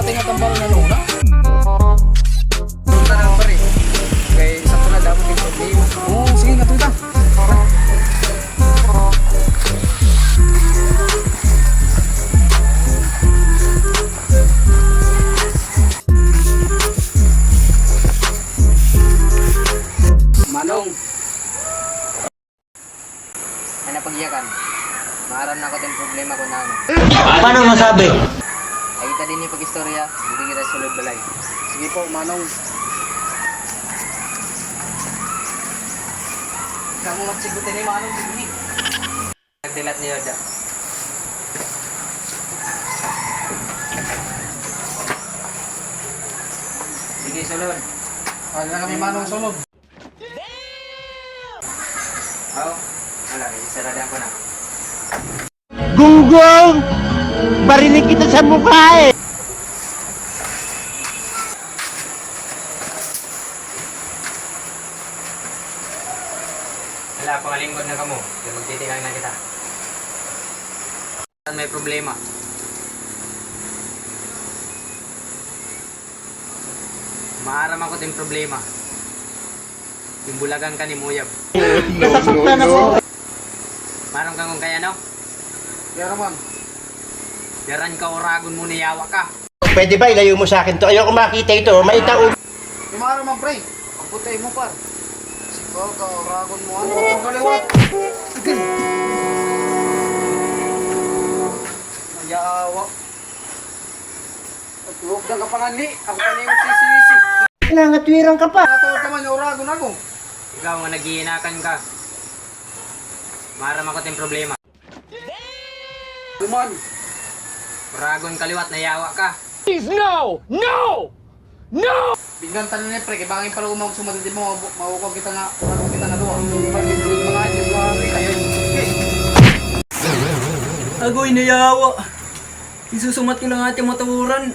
dati nga tambal na nuna. Punta na pa rin. Kaya sa pula dapat yung problema. Oo, sige nga tuta. Manong. Ay napagyakan. Maaram na ako din problema ko na ano. Paano masabi? Ay kita din yung pag-istorya. Hindi kita sulod balay. Sige po, Manong. Kamu magsigutin ni Manong Digni. Nagdilat niya da. Sige, sulod. Kaya na kami Manong sunod. Oo. Wala, isaradan ko na. Gunggong! Barinig kita sa mukha eh! Wala, pangalingkod na kamo. Kaya magtitigang na kita. May problema. Maaram ako din problema. Yung bulagan ka ni Muyab. Nasasaktan ako! Marang kang kung kaya no? Kaya naman. Yaran ka oragon mo niyawa ka. Pwede ba ilayo mo sa akin to? Ayoko makita ito. Maitaon. Yung mga naman, pre. Ang putay mo, par. Sigaw ka, ragon mo, ano, ang kaliwat. Mayawa. At huwag na kapangani. Ako pa na yung sisisi. Nangatwirang ka pa. Natawag ka man, yung ragon ako. Ikaw nga naghihinakan ka. Maram ako din problema. Duman. Oragon kaliwat nayawa ka. Bigyan tanan ni pre, kay bangin para umang sumunod di mo mawukog kita nga, mawukog kita nga duwa. Pag ibig mga ayos, mga kayo. Agoy nayawa. Isusumat ko lang ating matawaran.